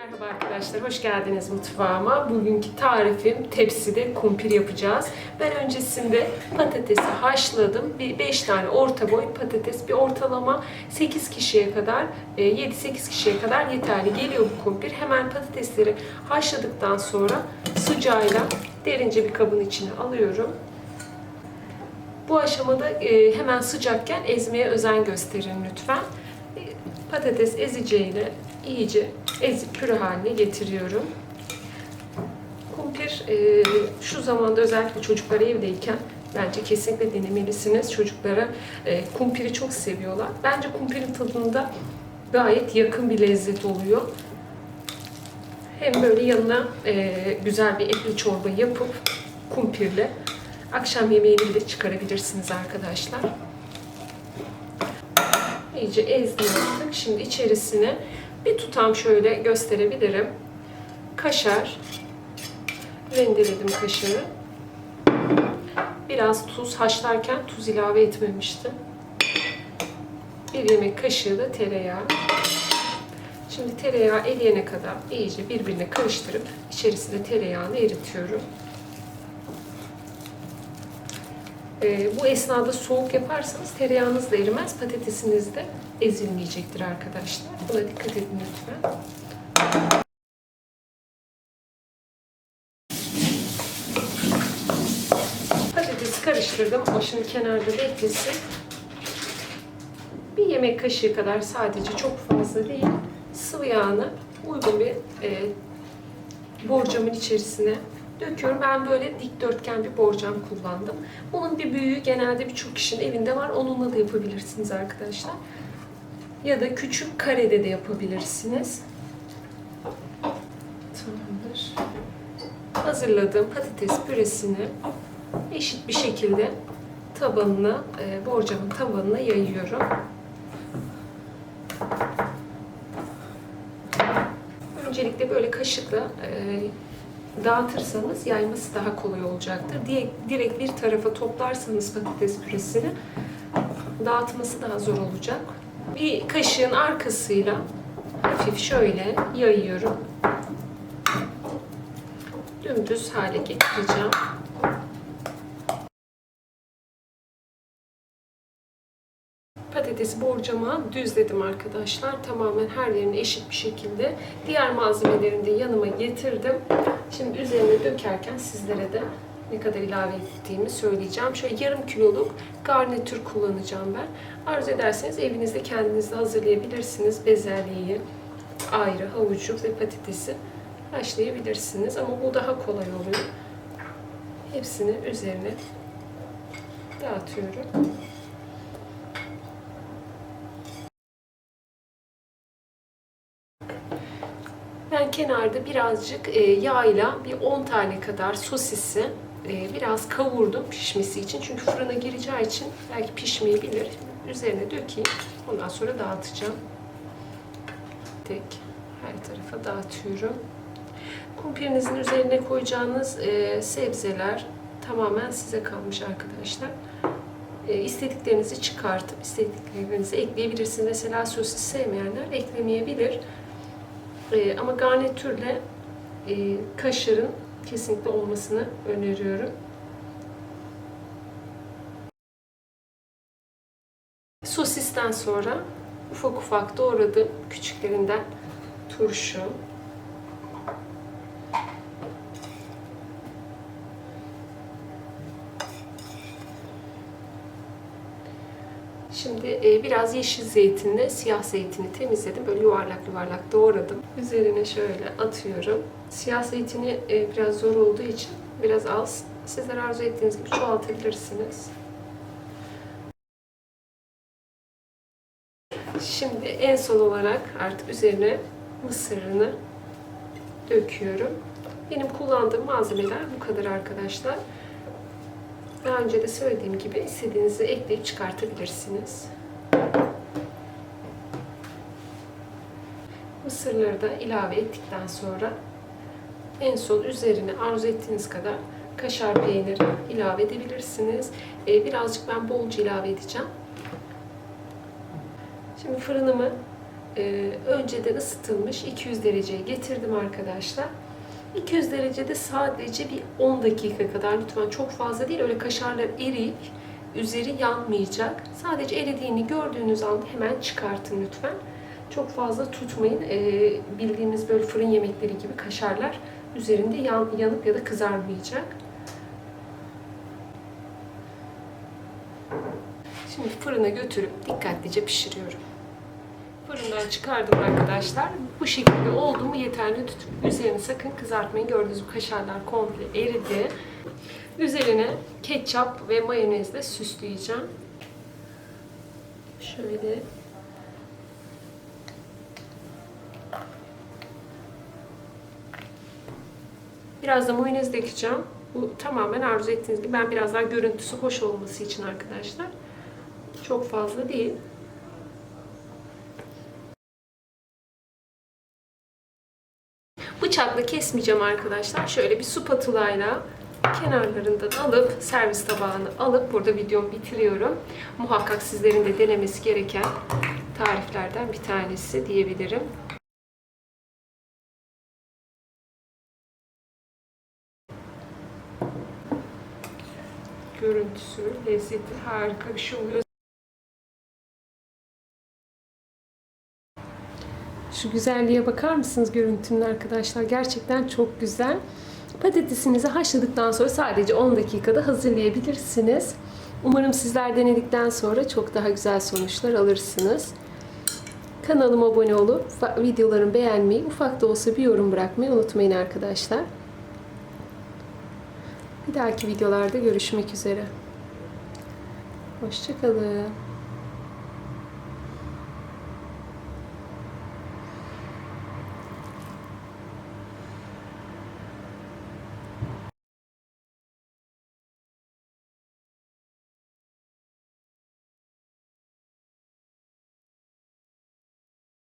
Merhaba arkadaşlar, hoş geldiniz mutfağıma. Bugünkü tarifim tepside kumpir yapacağız. Ben öncesinde patatesi haşladım. Bir 5 tane orta boy patates, bir ortalama 8 kişiye kadar, 7-8 kişiye kadar yeterli geliyor bu kumpir. Hemen patatesleri haşladıktan sonra sıcağıyla derince bir kabın içine alıyorum. Bu aşamada e, hemen sıcakken ezmeye özen gösterin lütfen. E, Patates eziciyle iyice ezip püre haline getiriyorum. Kumpir e, şu zamanda özellikle çocuklar evdeyken bence kesinlikle denemelisiniz. Çocuklara e, kumpiri çok seviyorlar. Bence kumpirin tadında gayet yakın bir lezzet oluyor. Hem böyle yanına e, güzel bir etli çorba yapıp kumpirle akşam yemeğini de çıkarabilirsiniz arkadaşlar. İyice ezdim yaptık. Şimdi içerisine bir tutam şöyle gösterebilirim. Kaşar. Rendeledim kaşarı. Biraz tuz. Haşlarken tuz ilave etmemiştim. Bir yemek kaşığı da tereyağı. Şimdi tereyağı eriyene kadar iyice birbirine karıştırıp içerisine tereyağını eritiyorum. Ee, bu esnada soğuk yaparsanız tereyağınız da erimez, patatesiniz de ezilmeyecektir arkadaşlar. Buna dikkat edin lütfen. Patatesi karıştırdım. O şimdi kenarda beklesin. Bir yemek kaşığı kadar sadece çok fazla değil. Sıvı yağını uygun bir e, borcamın içerisine döküyorum. Ben böyle dikdörtgen bir borcam kullandım. Bunun bir büyüğü genelde birçok kişinin evinde var. Onunla da yapabilirsiniz arkadaşlar. Ya da küçük karede de yapabilirsiniz. Tamamdır. Hazırladığım patates püresini eşit bir şekilde tabanına, e, borcamın tabanına yayıyorum. Öncelikle böyle kaşıkla e, dağıtırsanız yayması daha kolay olacaktır. Diye direkt bir tarafa toplarsanız patates püresini dağıtması daha zor olacak. Bir kaşığın arkasıyla hafif şöyle yayıyorum. Dümdüz hale getireceğim. Patatesi borcama düzledim arkadaşlar. Tamamen her yerini eşit bir şekilde. Diğer malzemelerini de yanıma getirdim. Şimdi üzerine dökerken sizlere de ne kadar ilave ettiğimi söyleyeceğim. Şöyle yarım kiloluk garnitür kullanacağım ben. Arzu ederseniz evinizde kendiniz de hazırlayabilirsiniz. Bezelyeyi, ayrı, havucu ve patatesi haşlayabilirsiniz. Ama bu daha kolay oluyor. Hepsini üzerine dağıtıyorum. Kenarda birazcık e, yağla bir 10 tane kadar sosisi e, biraz kavurdum pişmesi için. Çünkü fırına gireceği için belki pişmeyebilir. Üzerine dökeyim. Ondan sonra dağıtacağım. Tek her tarafa dağıtıyorum. Kumpirinizin üzerine koyacağınız e, sebzeler tamamen size kalmış arkadaşlar. İstediklerinizi çıkartıp istediklerinizi ekleyebilirsiniz. Mesela sosis sevmeyenler eklemeyebilir. E, ama garnitürle e, kaşarın kesinlikle olmasını öneriyorum. Sosisten sonra ufak ufak doğradığım küçüklerinden turşu, Şimdi e, biraz yeşil zeytinle siyah zeytini temizledim. Böyle yuvarlak yuvarlak doğradım. Üzerine şöyle atıyorum. Siyah zeytini e, biraz zor olduğu için biraz az. Sizler arzu ettiğiniz gibi çoğaltabilirsiniz. Şimdi en son olarak artık üzerine mısırını döküyorum. Benim kullandığım malzemeler bu kadar arkadaşlar. Daha önce de söylediğim gibi istediğinizi ekleyip çıkartabilirsiniz. Mısırları da ilave ettikten sonra en son üzerine arzu ettiğiniz kadar kaşar peyniri ilave edebilirsiniz. Ee, birazcık ben bolca ilave edeceğim. Şimdi fırınımı e, önceden ısıtılmış 200 dereceye getirdim arkadaşlar. 200 derecede sadece bir 10 dakika kadar lütfen çok fazla değil öyle kaşarlar eriyip üzeri yanmayacak. Sadece eridiğini gördüğünüz anda hemen çıkartın lütfen. Çok fazla tutmayın. E, bildiğimiz böyle fırın yemekleri gibi kaşarlar üzerinde yan, yanıp ya da kızarmayacak. Şimdi fırına götürüp dikkatlice pişiriyorum. Fırından çıkardım arkadaşlar. Bu şekilde oldu mu yeterli tutup üzerini sakın kızartmayın. Gördüğünüz kaşarlar komple eridi. Üzerine ketçap ve mayonezle süsleyeceğim. Şöyle Biraz da mayonez dökeceğim. Bu tamamen arzu ettiğiniz gibi. Ben biraz daha görüntüsü hoş olması için arkadaşlar. Çok fazla değil. Bıçakla kesmeyeceğim arkadaşlar. Şöyle bir spatulayla kenarlarından alıp servis tabağını alıp burada videomu bitiriyorum. Muhakkak sizlerin de denemesi gereken tariflerden bir tanesi diyebilirim. Görüntüsü, lezzeti harika bir şey oluyor. Şu güzelliğe bakar mısınız görüntünün arkadaşlar? Gerçekten çok güzel. Patatesinizi haşladıktan sonra sadece 10 dakikada hazırlayabilirsiniz. Umarım sizler denedikten sonra çok daha güzel sonuçlar alırsınız. Kanalıma abone olup videolarımı beğenmeyi, ufak da olsa bir yorum bırakmayı unutmayın arkadaşlar. Bir dahaki videolarda görüşmek üzere. Hoşçakalın.